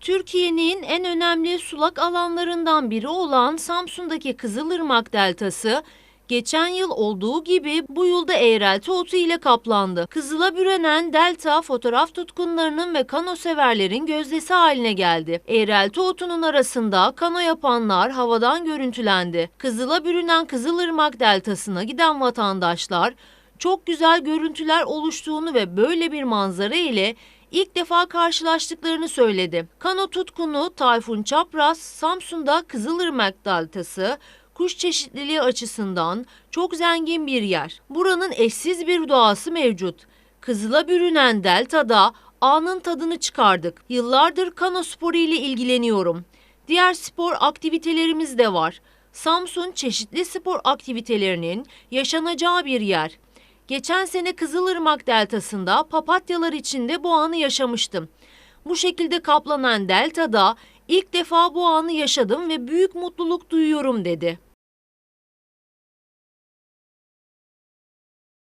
Türkiye'nin en önemli sulak alanlarından biri olan Samsun'daki Kızılırmak Deltası, geçen yıl olduğu gibi bu yılda eğrelti otu ile kaplandı. Kızıla bürenen delta fotoğraf tutkunlarının ve kano severlerin gözdesi haline geldi. Eğrelti otunun arasında kano yapanlar havadan görüntülendi. Kızıla bürünen Kızılırmak Deltası'na giden vatandaşlar çok güzel görüntüler oluştuğunu ve böyle bir manzara ile ilk defa karşılaştıklarını söyledi. Kano tutkunu Tayfun Çapraz, Samsun'da Kızılırmak Deltası, kuş çeşitliliği açısından çok zengin bir yer. Buranın eşsiz bir doğası mevcut. Kızıla bürünen deltada anın tadını çıkardık. Yıllardır kano sporu ile ilgileniyorum. Diğer spor aktivitelerimiz de var. Samsun çeşitli spor aktivitelerinin yaşanacağı bir yer. Geçen sene Kızılırmak Deltası'nda papatyalar içinde bu anı yaşamıştım. Bu şekilde kaplanan deltada ilk defa bu anı yaşadım ve büyük mutluluk duyuyorum dedi.